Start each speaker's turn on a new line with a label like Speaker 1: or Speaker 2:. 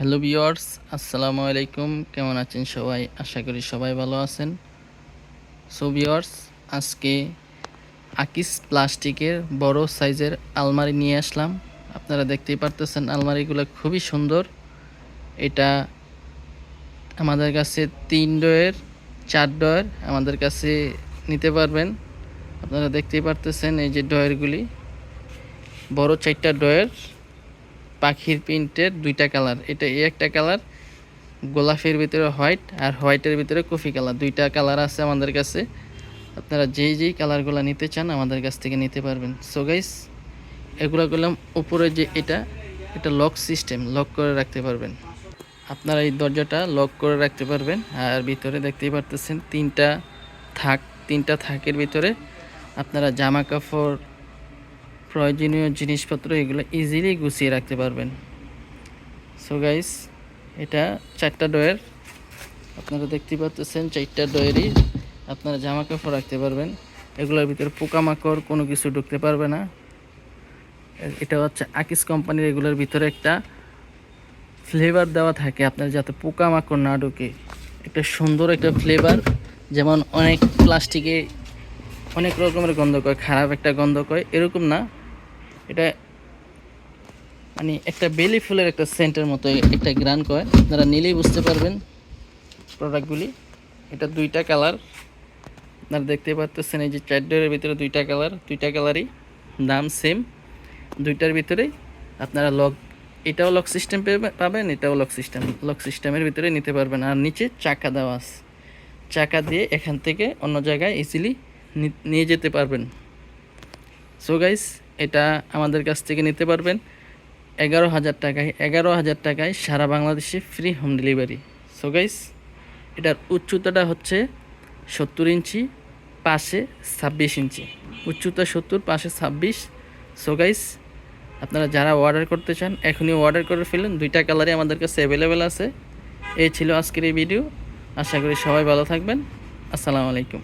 Speaker 1: Hello viewers আসসালামু আলাইকুম। কেমন আছেন সবাই? আশা করি সবাই ভালো আছেন। সো ভিওয়ার্স আজকে আকিস প্লাস্টিকের বড় সাইজের আলমারি নিয়ে আসলাম। আপনারা দেখতেই পারতেছেন আলমারিগুলো খুবই সুন্দর। এটা আমাদের কাছে তিন ডয়ের, চার ডয়ের আমাদের কাছে নিতে পারবেন। আপনারা দেখতেই পারতেছেন এই যে ডয়েরগুলি। বড় চারটা ডয়ের। পাখির প্রিন্টের দুইটা কালার। এটা এই একটা কালার, গোলাপের ভিতরে হোয়াইট আর হোয়াইটের ভিতরে কফি কালার। দুইটা কালার আছে আমাদের কাছে। আপনারা যেই যেই কালারগুলো নিতে চান আমাদের কাছ থেকে নিতে পারবেন। সো গাইস এগুলো করলাম উপরে যে এটা এটা লক সিস্টেম লক করে রাখতে পারবেন। আপনারা এই দরজাটা লক করে রাখতে পারবেন। আর ভিতরে দেখতেই পারতেছেন তিনটা থাক, তিনটা থাকের ভিতরে আপনারা জামা কাপড় প্রয়োজনীয় জিনিসপত্র এগুলো ইজিলি গুছিয়ে রাখতে পারবেন। সো গাইস এটা চারটা ডয়ের আপনারা দেখতে পাচ্ছেন চারটা ডয়েরই আপনারা জামা কাপড় রাখতে পারবেন। এগুলোর ভিতরে পোকামাকড় কোনো কিছু ঢুকতে পারবে না। এটা হচ্ছে আকিস কোম্পানির এগুলোর ভিতরে একটা ফ্লেভার দেওয়া থাকে আপনার যাতে পোকামাকড় না ঢুকে। একটা সুন্দর একটা ফ্লেভার যেমন অনেক প্লাস্টিকে অনেক রকমের গন্ধ কয়, খারাপ একটা গন্ধ কয়, এরকম না। এটা মানে একটা বেলি ফুলের একটা সেন্টের মতো একটা গ্রান কয়। আপনারা নিলেই বুঝতে পারবেন প্রোডাক্টগুলি। এটা দুইটা কালার। আপনারা দেখতে পাচ্ছেন এই যে চারডের ভিতরে দুইটা কালার, দুইটা কালারই দাম সেম। দুইটার ভিতরেই আপনারা লক, এটাও লক সিস্টেম পাবেন, এটাও লক সিস্টেম, লক সিস্টেমের ভিতরে নিতে পারবেন। আর নিচে চাকা দেওয়া আছে। চাকা দিয়ে এখান থেকে অন্য জায়গায় ইজিলি নিয়ে যেতে পারবেন। সো গাইস এটা আমাদের কাছ থেকে নিতে পারবেন। এগারো হাজার টাকায়, এগারো হাজার টাকায় সারা বাংলাদেশে free home delivery so guys এটার উচ্চতাটা হচ্ছে সত্তর ইঞ্চি, পাশে ছাব্বিশ ইঞ্চি। উচ্চতা সত্তর, পাশে ছাব্বিশ। সো গাইস আপনারা যারা অর্ডার করতে চান, এখনই অর্ডার করে ফেলুন। দুইটা কালারই আমাদের কাছে অ্যাভেলেবেল আছে। এই ছিল আজকের এই ভিডিও আশা করি সবাই ভালো থাকবেন। আসসালামু আলাইকুম।